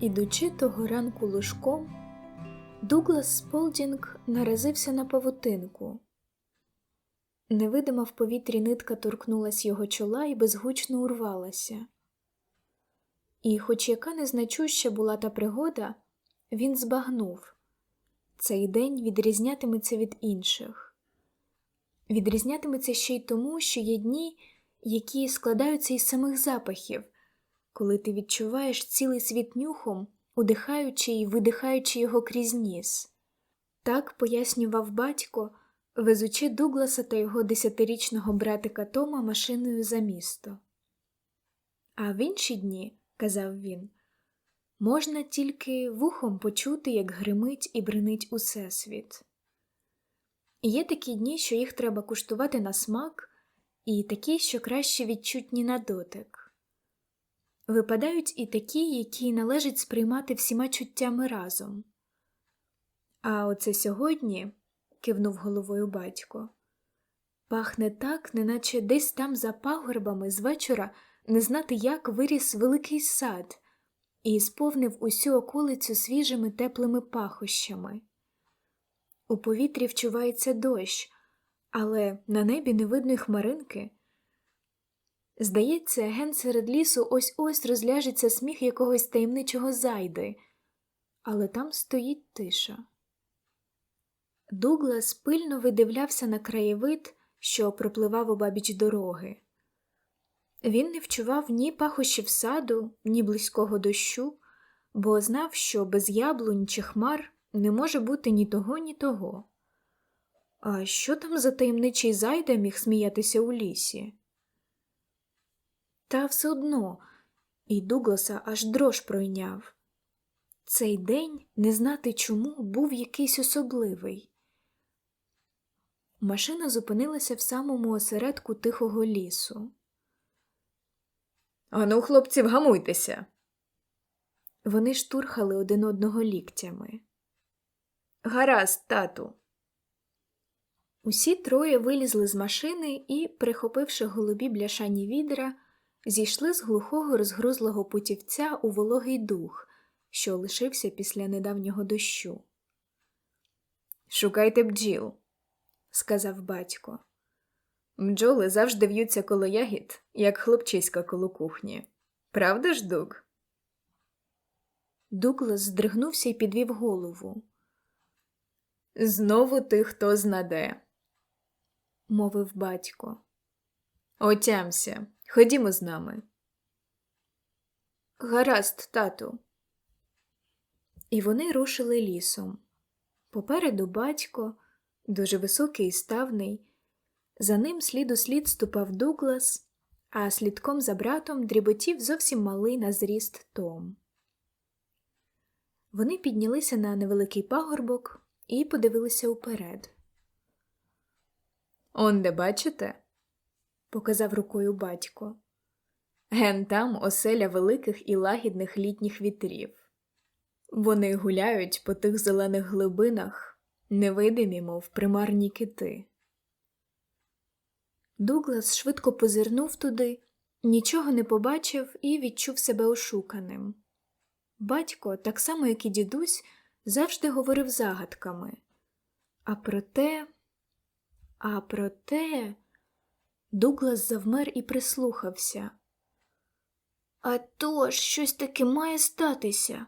Ідучи того ранку лужком, Дуглас Сполдінг наразився на павутинку. Невидима в повітрі нитка торкнулась його чола і безгучно урвалася. І, хоч яка незначуща була та пригода, він збагнув цей день відрізнятиметься від інших. Відрізнятиметься ще й тому, що є дні, які складаються із самих запахів, коли ти відчуваєш цілий світ нюхом, удихаючи і видихаючи його крізь ніс. Так пояснював батько, везучи Дугласа та його десятирічного братика Тома машиною за місто. А в інші дні, казав він, можна тільки вухом почути, як гримить і бринить усесвіт. Є такі дні, що їх треба куштувати на смак, і такі, що краще відчутні на дотик. Випадають і такі, які належить сприймати всіма чуттями разом. А оце сьогодні, кивнув головою батько, пахне так, неначе десь там за пагорбами з вечора не знати, як виріс великий сад і сповнив усю околицю свіжими теплими пахощами. У повітрі вчувається дощ, але на небі не видно й хмаринки. Здається, ген серед лісу ось ось розляжеться сміх якогось таємничого зайди, але там стоїть тиша. Дуглас пильно видивлявся на краєвид, що пропливав обабіч дороги. Він не вчував ні пахощів саду, ні близького дощу, бо знав, що без яблунь чи хмар не може бути ні того, ні того. А що там за таємничий зайда міг сміятися у лісі? Та все одно і Дугласа аж дрож пройняв. Цей день, не знати чому, був якийсь особливий. Машина зупинилася в самому осередку тихого лісу. Ану, хлопці, вгамуйтеся. Вони штурхали один одного ліктями. Гаразд, тату. Усі троє вилізли з машини і, прихопивши голубі бляшані відра, зійшли з глухого розгрузлого путівця у вологий дух, що лишився після недавнього дощу. Шукайте бджіл, сказав батько. Бджоли завжди в'ються коло ягід, як хлопчиська коло кухні. Правда ж, Дук? Дуглас здригнувся і підвів голову. Знову ти хто знаде, мовив батько. Отямся, ходімо з нами. Гаразд, тату. І вони рушили лісом. Попереду батько, дуже високий і ставний. За ним слід у слід ступав Дуглас, а слідком за братом дріботів зовсім малий на зріст Том. Вони піднялися на невеликий пагорбок і подивилися уперед. Он де бачите? Показав рукою батько. Ген там оселя великих і лагідних літніх вітрів. Вони гуляють по тих зелених глибинах, невидимі, мов примарні кити. Дуглас швидко позирнув туди, нічого не побачив і відчув себе ошуканим. Батько, так само як і дідусь, завжди говорив загадками. А проте, а проте, Дуглас завмер і прислухався. А то ж щось таке має статися,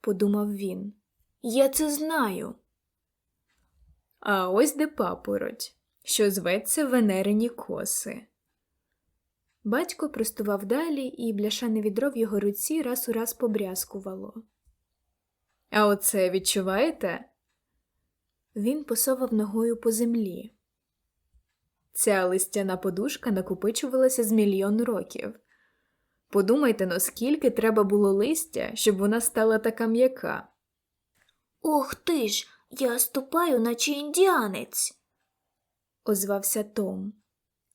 подумав він. Я це знаю. А ось де папороть, що зветься Венерині коси. Батько простував далі, і бляшане відро в його руці раз у раз побрязкувало. А оце відчуваєте? Він посовав ногою по землі. Ця листяна подушка накопичувалася з мільйон років. Подумайте, но скільки треба було листя, щоб вона стала така м'яка. Ох ти ж, я ступаю, наче індіанець, озвався Том.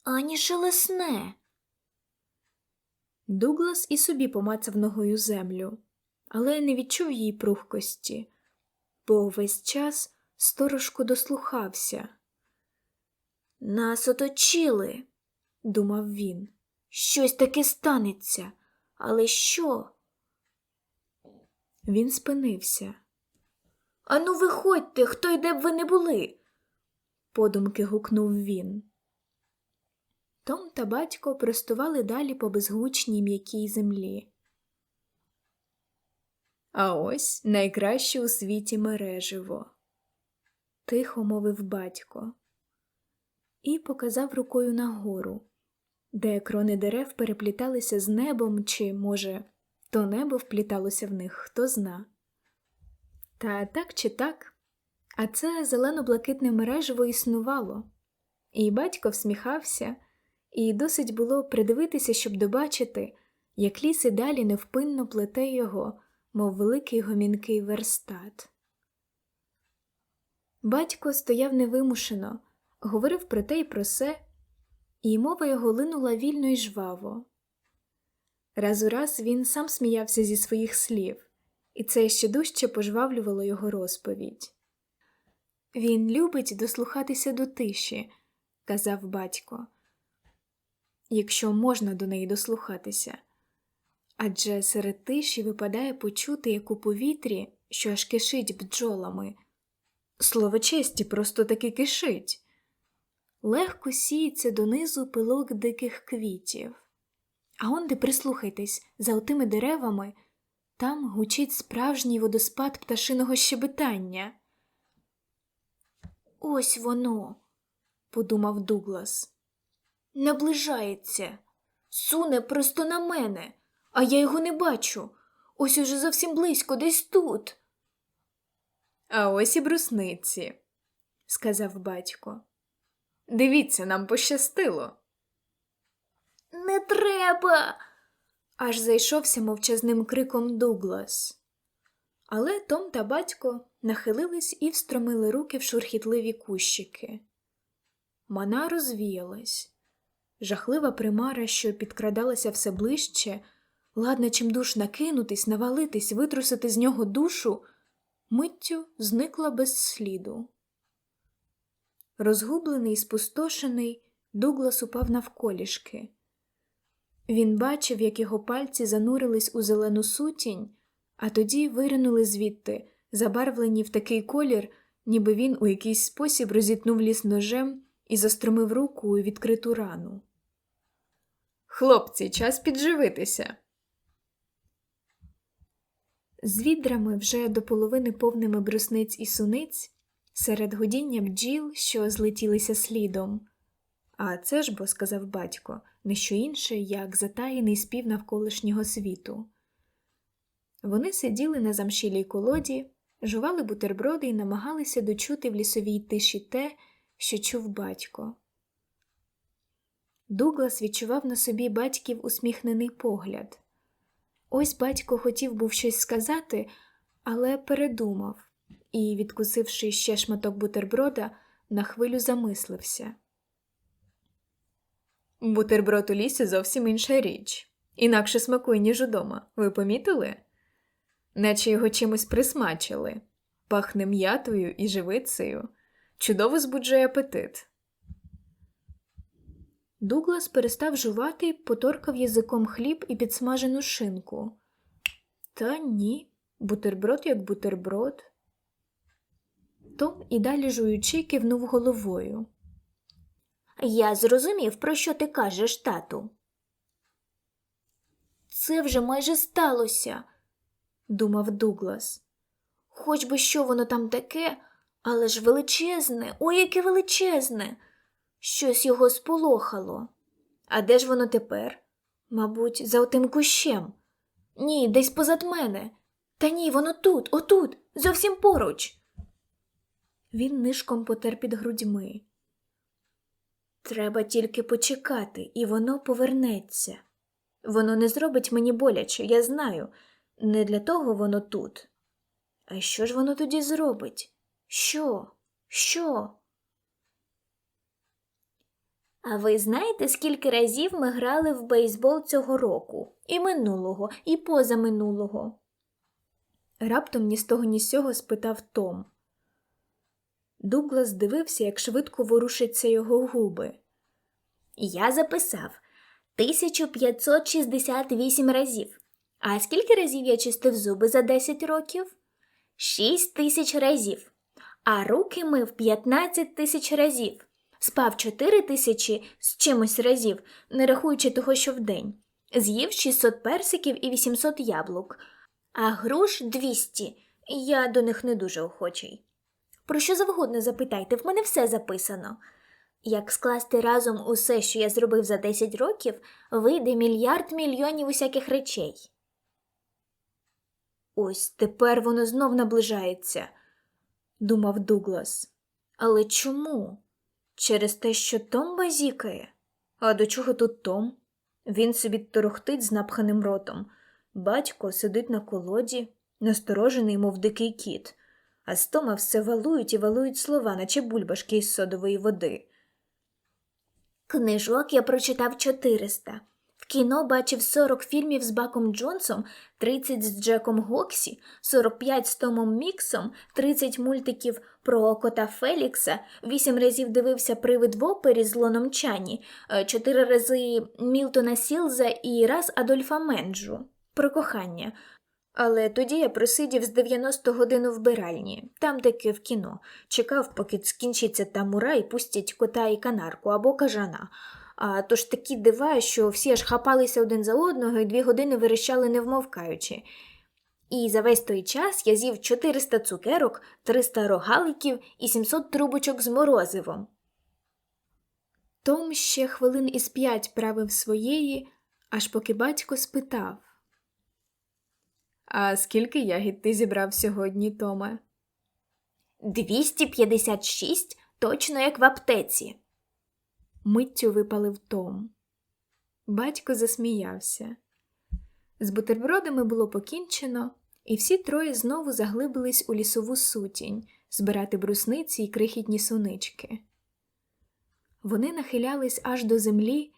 Ані шелесне. Дуглас і собі помацав ногою землю, але не відчув її прухкості, бо весь час сторожко дослухався. Нас оточили, думав він. Щось таке станеться, але що? Він спинився. Ану, виходьте, хто й де б ви не були. подумки гукнув він. Том та батько простували далі по безгучній м'якій землі. А ось найкраще у світі мереживо, тихо мовив батько і показав рукою нагору, де крони дерев перепліталися з небом, чи, може, то небо впліталося в них, хто зна. Та так чи так, а це зелено-блакитне мереживо існувало, і батько всміхався, і досить було придивитися, щоб добачити, як ліс і далі невпинно плете його, мов великий гомінкий верстат. Батько стояв невимушено, говорив про те й про се, і мова його линула вільно й жваво. Раз у раз він сам сміявся зі своїх слів, і це ще дужче пожвавлювало його розповідь. Він любить дослухатися до тиші, казав батько, якщо можна до неї дослухатися. Адже серед тиші випадає почути, як у повітрі, що аж кишить бджолами. Слово честі просто таки кишить. Легко сіється донизу пилок диких квітів. А онде прислухайтесь, за отими деревами, там гучить справжній водоспад пташиного щебетання. Ось воно, подумав Дуглас. Наближається, суне просто на мене, а я його не бачу. Ось уже зовсім близько, десь тут. А ось і брусниці, сказав батько. Дивіться, нам пощастило. Не треба. аж зайшовся мовчазним криком Дуглас. Але Том та батько нахилились і встромили руки в шурхітливі кущики. Мана розвіялась. Жахлива примара, що підкрадалася все ближче, ладна чимдуж накинутись, навалитись, витрусити з нього душу, миттю зникла без сліду. Розгублений і спустошений, Дуглас упав навколішки. Він бачив, як його пальці занурились у зелену сутінь, а тоді виринули звідти, забарвлені в такий колір, ніби він у якийсь спосіб розітнув ліс ножем і застромив руку у відкриту рану. Хлопці, час підживитися. З відрами вже до половини повними брусниць і суниць, серед гудіння бджіл, що злетілися слідом. А це ж бо, сказав батько, не що інше, як затаєний спів навколишнього світу. Вони сиділи на замшілій колоді, жували бутерброди і намагалися дочути в лісовій тиші те, що чув батько. Дуглас відчував на собі батьків усміхнений погляд. Ось батько хотів був щось сказати, але передумав і, відкусивши ще шматок бутерброда, на хвилю замислився. Бутерброд у лісі зовсім інша річ. Інакше смакує, ніж удома. Ви помітили? Наче його чимось присмачили. Пахне м'ятою і живицею. Чудово збуджує апетит. Дуглас перестав жувати поторкав язиком хліб і підсмажену шинку. Та ні, бутерброд як бутерброд. Том і далі жуючи кивнув головою. Я зрозумів, про що ти кажеш, тату. Це вже майже сталося, думав Дуглас. хоч би що воно там таке, але ж величезне, ой, яке величезне. Щось його сполохало. А де ж воно тепер? Мабуть, за отим кущем. Ні, десь позад мене. Та ні, воно тут, отут, зовсім поруч. Він нишком потер під грудьми. Треба тільки почекати, і воно повернеться. Воно не зробить мені боляче, я знаю. Не для того воно тут. А що ж воно тоді зробить? Що? Що? А ви знаєте, скільки разів ми грали в бейсбол цього року? І минулого, і позаминулого? Раптом ні з того, ні з сього спитав Том. Дуглас дивився, як швидко ворушаться його губи. Я записав 1568 разів. А скільки разів я чистив зуби за 10 років? 6 тисяч разів. А руки мив 15 тисяч разів. Спав 4 тисячі з чимось разів, не рахуючи того, що вдень. З'їв 600 персиків і 800 яблук, а груш 200. Я до них не дуже охочий. Про що завгодно запитайте, в мене все записано. Як скласти разом усе, що я зробив за 10 років, вийде мільярд мільйонів усяких речей. Ось тепер воно знов наближається, думав Дуглас. Але чому? Через те, що Том базікає? А до чого тут Том? Він собі торохтить з напханим ротом. Батько сидить на колоді, насторожений, мов дикий кіт, а з Тома все валують і валують слова, наче бульбашки із содової води. Книжок я прочитав 400. В кіно бачив 40 фільмів з Баком Джонсом, 30 з Джеком Гоксі, 45 з Томом Міксом, 30 мультиків про кота Фелікса, 8 разів дивився привид в опері з Лоном Чані, 4 рази Мілтона Сілза і раз Адольфа Менджу про кохання. Але тоді я просидів з 90 годин у вбиральні, там таки в кіно, чекав, поки скінчиться там ура і пустять кота і канарку або кажана. А то такі дива, що всі аж хапалися один за одного і дві години верещали не вмовкаючи. І за весь той час я з'їв 400 цукерок, 300 рогаликів і 700 трубочок з морозивом. Том ще хвилин із п'ять правив своєї, аж поки батько спитав. А скільки ягід ти зібрав сьогодні, Томе? 256 точно як в аптеці. Миттю випалив Том. Батько засміявся. З бутербродами було покінчено, і всі троє знову заглибились у лісову сутінь збирати брусниці й крихітні сунички. Вони нахилялись аж до землі,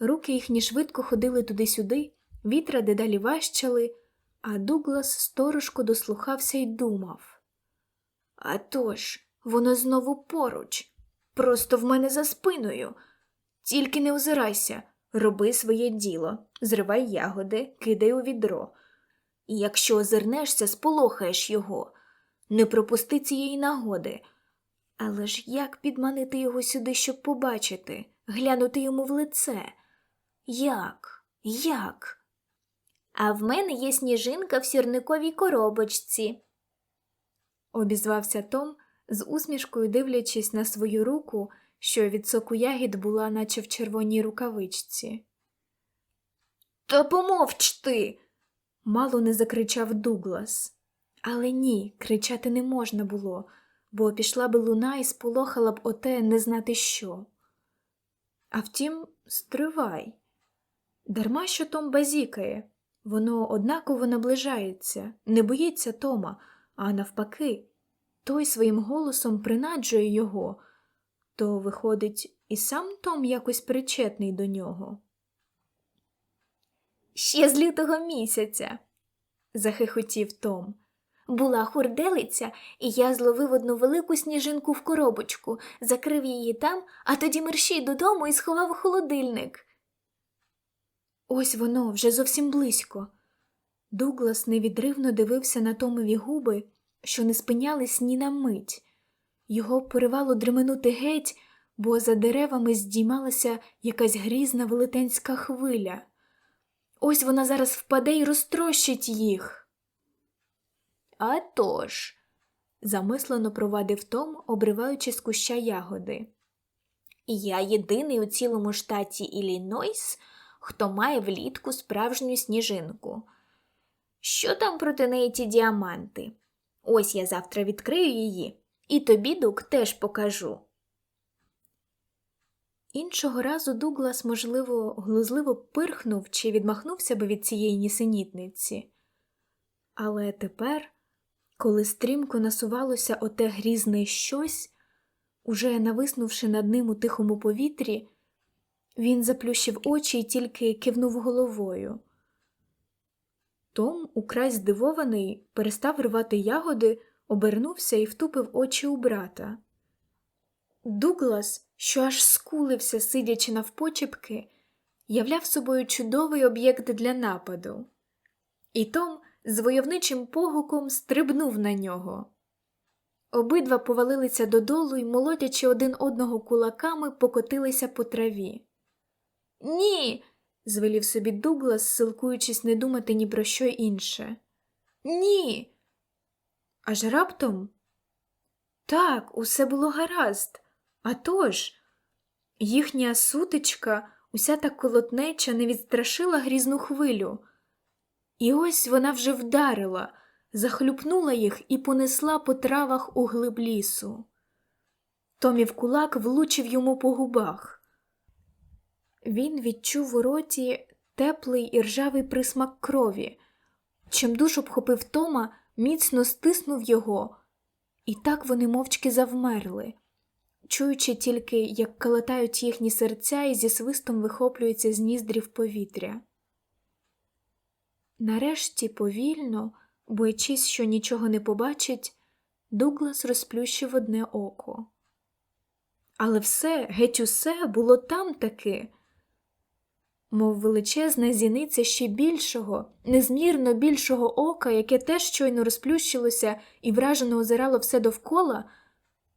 руки їхні швидко ходили туди-сюди, вітра дедалі важчали, а Дуглас сторожко дослухався й думав. А тож, воно знову поруч, просто в мене за спиною. Тільки не озирайся, роби своє діло, зривай ягоди, кидай у відро. І якщо озирнешся, сполохаєш його. Не пропусти цієї нагоди. Але ж як підманити його сюди, щоб побачити, глянути йому в лице? Як? Як? А в мене є сніжинка в сірниковій коробочці. Обізвався Том, з усмішкою дивлячись на свою руку, що від соку ягід була, наче в червоній рукавичці. Та помовч ти. Мало не закричав Дуглас. Але ні, кричати не можна було, бо пішла би луна і сполохала б оте не знати що. А втім, стривай. Дарма що Том базікає, воно однаково наближається, не боїться Тома, а навпаки, той своїм голосом принаджує його, то, виходить, і сам Том якось причетний до нього. Ще з лютого місяця, захихотів Том. Була хурделиця, і я зловив одну велику сніжинку в коробочку, закрив її там, а тоді мерщій додому і сховав у холодильник. Ось воно вже зовсім близько. Дуглас невідривно дивився на Томові губи, що не спинялись ні на мить. Його поривало дременути геть, бо за деревами здіймалася якась грізна велетенська хвиля. Ось вона зараз впаде і розтрощить їх. «А тож», – замислено провадив Том, обриваючи з куща ягоди. Я єдиний у цілому штаті Іллінойс, хто має влітку справжню сніжинку. Що там проти неї ті діаманти? Ось я завтра відкрию її, і тобі, Дук, теж покажу. Іншого разу Дуглас, можливо, глузливо пирхнув чи відмахнувся би від цієї нісенітниці. Але тепер, коли стрімко насувалося оте грізне щось, уже нависнувши над ним у тихому повітрі, він заплющив очі і тільки кивнув головою. Том, украй здивований, перестав рвати ягоди, обернувся і втупив очі у брата. Дуглас, що аж скулився, сидячи навпочепки, являв собою чудовий об'єкт для нападу. І Том з войовничим погуком стрибнув на нього. Обидва повалилися додолу і, молотячи один одного кулаками, покотилися по траві. Ні. звелів собі Дуглас, силкуючись не думати ні про що інше. Ні. Аж раптом так, усе було гаразд. А тож, їхня сутичка, уся та колотнеча не відстрашила грізну хвилю. І ось вона вже вдарила, захлюпнула їх і понесла по травах у глиб лісу. Томів кулак влучив йому по губах. Він відчув у роті теплий і ржавий присмак крові. Чимдуж обхопив Тома, міцно стиснув його, і так вони мовчки завмерли, чуючи тільки, як калатають їхні серця і зі свистом вихоплюються з ніздрів повітря. Нарешті, повільно, боячись, що нічого не побачить, Дуглас розплющив одне око. Але все, геть усе було там таки, мов величезна зіниця ще більшого, незмірно більшого ока, яке теж щойно розплющилося і вражено озирало все довкола,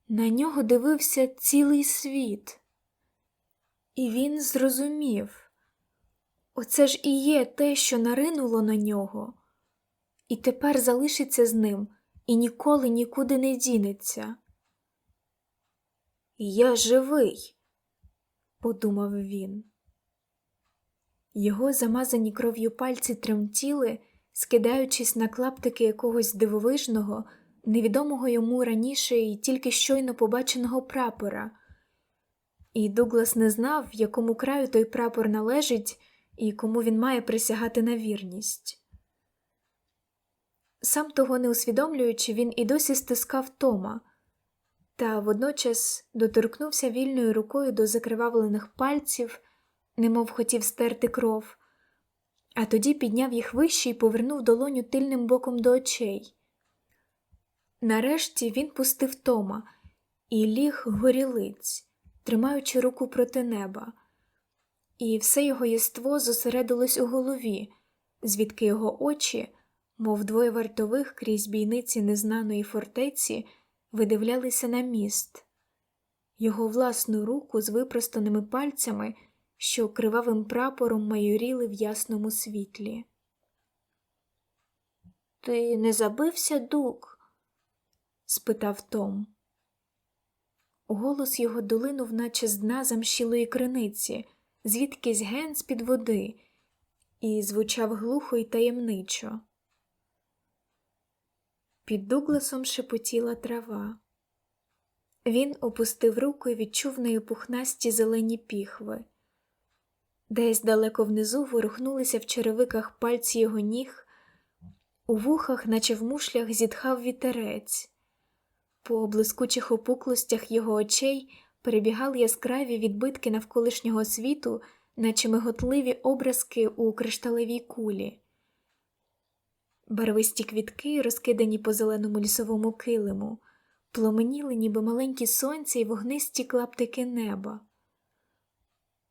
на нього дивився цілий світ. І він зрозумів. Оце ж і є те, що наринуло на нього, і тепер залишиться з ним і ніколи нікуди не дінеться. Я живий, подумав він. Його замазані кров'ю пальці тремтіли, скидаючись на клаптики якогось дивовижного, невідомого йому раніше і тільки щойно побаченого прапора. І Дуглас не знав, якому краю той прапор належить і кому він має присягати на вірність. Сам того не усвідомлюючи, він і досі стискав Тома, та водночас доторкнувся вільною рукою до закривавлених пальців, немов хотів стерти кров, а тоді підняв їх вище і повернув долоню тильним боком до очей. Нарешті він пустив Тома і ліг горілиць, тримаючи руку проти неба і все його єство зосередилось у голові, звідки його очі, мов двоє вартових крізь бійниці незнаної фортеці, видивлялися на міст, його власну руку з випростаними пальцями, що кривавим прапором майоріли в ясному світлі. Ти не забився, дук? спитав Том. Голос його долинув, наче з дна замщілої криниці звідкись ген з-під води, і звучав глухо й таємничо. Під Дугласом шепотіла трава. Він опустив руку і відчув нею пухнасті зелені піхви. Десь далеко внизу ворухнулися в черевиках пальці його ніг, у вухах, наче в мушлях, зітхав вітерець, по блискучих опуклостях його очей перебігали яскраві відбитки навколишнього світу, наче миготливі образки у кришталевій кулі. Барвисті квітки, розкидані по зеленому лісовому килиму, пломеніли, ніби маленькі сонця і вогнисті клаптики неба.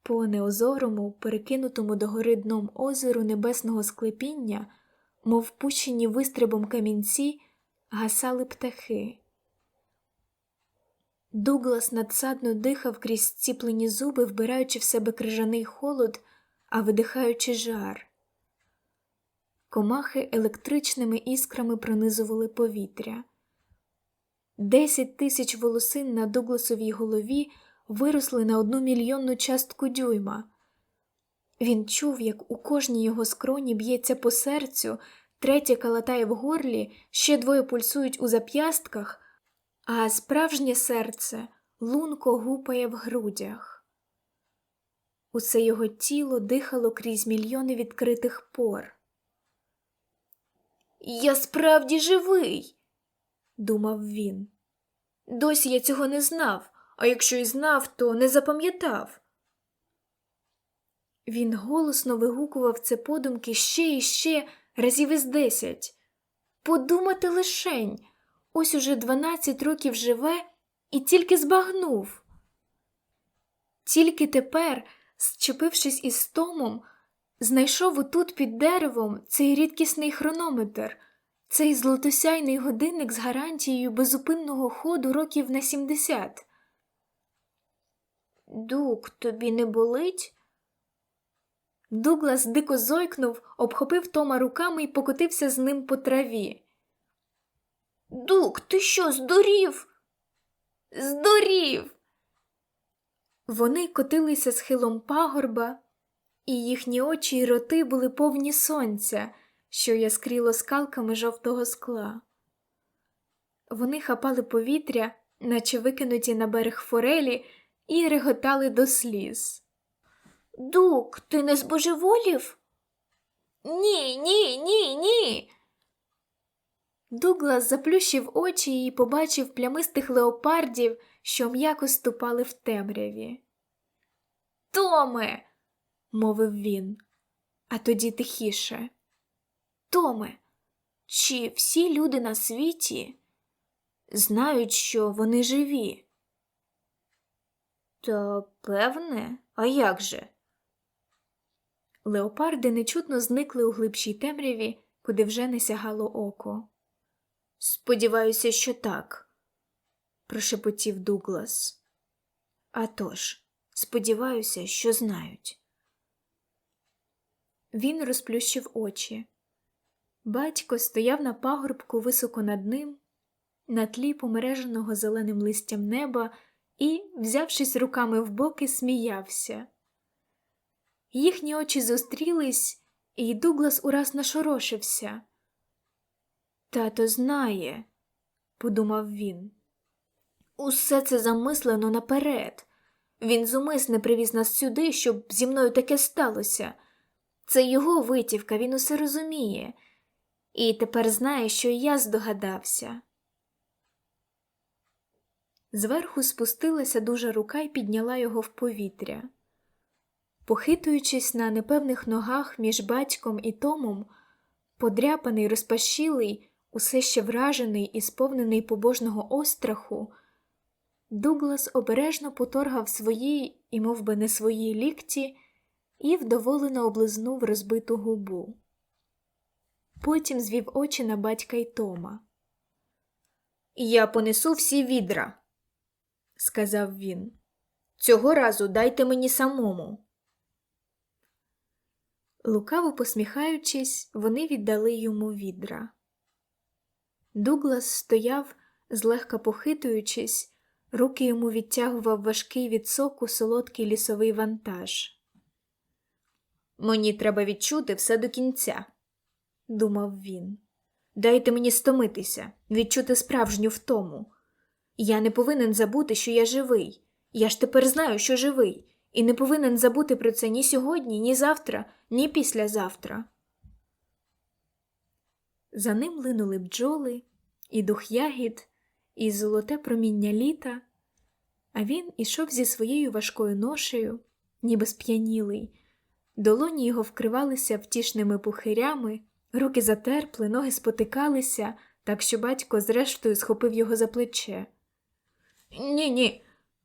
По неозорому, перекинутому догори дном озеру небесного склепіння, мов пущені вистрибом камінці, гасали птахи. Дуглас надсадно дихав крізь зціплені зуби, вбираючи в себе крижаний холод, а видихаючи жар. Комахи електричними іскрами пронизували повітря. Десять тисяч волосин на Дугласовій голові виросли на одну мільйонну частку дюйма. Він чув, як у кожній його скроні б'ється по серцю, третє калатає в горлі, ще двоє пульсують у зап'ястках а справжнє серце лунко гупає в грудях. Усе його тіло дихало крізь мільйони відкритих пор. Я справді живий, думав він. Досі я цього не знав, а якщо й знав, то не запам'ятав. Він голосно вигукував це подумки ще і ще разів із десять. Подумати лишень, ось уже дванадцять років живе і тільки збагнув. Тільки тепер, зчепившись із Томом, знайшов отут під деревом цей рідкісний хронометр, цей золотосяйний годинник з гарантією безупинного ходу років на 70. Дук, тобі не болить? Дуглас дико зойкнув, обхопив Тома руками і покотився з ним по траві. Дук, ти що, здурів? Здурів. Вони котилися схилом пагорба, і їхні очі й роти були повні сонця, що яскріло скалками жовтого скла. Вони хапали повітря, наче викинуті на берег форелі, і реготали до сліз. Дук, ти не збожеволів? Ні, ні, ні, ні. Дуглас заплющив очі і побачив плямистих леопардів, що м'яко ступали в темряві. Томе, мовив він, а тоді тихіше. Томе, чи всі люди на світі знають, що вони живі? Та певне, а як же? Леопарди нечутно зникли у глибшій темряві, куди вже не сягало око. Сподіваюся, що так. прошепотів Дуглас. А тож, сподіваюся, що знають. Він розплющив очі. Батько стояв на пагорбку високо над ним, на тлі помереженого зеленим листям неба і, взявшись руками в боки, сміявся. Їхні очі зустрілись, і Дуглас ураз нашорошився. Тато знає, подумав він. Усе це замислено наперед. Він зумисне привіз нас сюди, щоб зі мною таке сталося. Це його витівка, він усе розуміє, і тепер знає, що я здогадався. Зверху спустилася дуже рука і підняла його в повітря. Похитуючись на непевних ногах між батьком і Томом, подряпаний, розпашілий, усе ще вражений і сповнений побожного остраху, Дуглас обережно поторгав свої і мов би, не свої лікті і вдоволено облизнув розбиту губу. Потім звів очі на батька й Тома. Я понесу всі відра, сказав він. Цього разу дайте мені самому. Лукаво посміхаючись, вони віддали йому відра. Дуглас стояв, злегка похитуючись, руки йому відтягував важкий від соку солодкий лісовий вантаж. Мені треба відчути все до кінця, думав він. Дайте мені стомитися, відчути справжню втому. Я не повинен забути, що я живий. Я ж тепер знаю, що живий, і не повинен забути про це ні сьогодні, ні завтра, ні післязавтра. За ним линули бджоли, і дух ягід, і золоте проміння літа, а він ішов зі своєю важкою ношею, ніби сп'янілий. Долоні його вкривалися втішними пухирями, руки затерпли, ноги спотикалися, так що батько зрештою схопив його за плече. Ні, ні,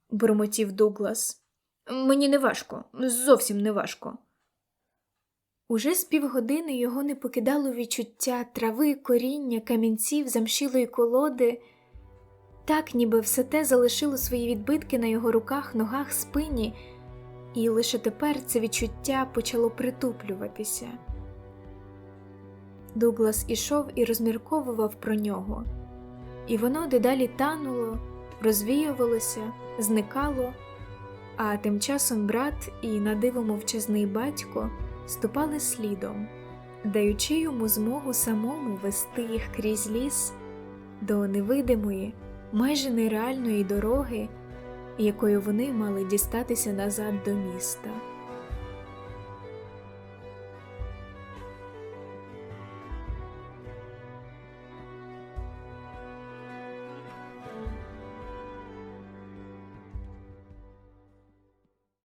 бурмотів Дуглас. мені не важко, зовсім не важко. Уже з півгодини його не покидало відчуття трави, коріння, камінців, замшілої колоди, так ніби все те залишило свої відбитки на його руках, ногах, спині, і лише тепер це відчуття почало притуплюватися. Дуглас ішов і розмірковував про нього, і воно дедалі тануло, розвіювалося, зникало, а тим часом брат і надиво мовчазний батько ступали слідом, даючи йому змогу самому вести їх крізь ліс до невидимої, майже нереальної дороги, якою вони мали дістатися назад до міста.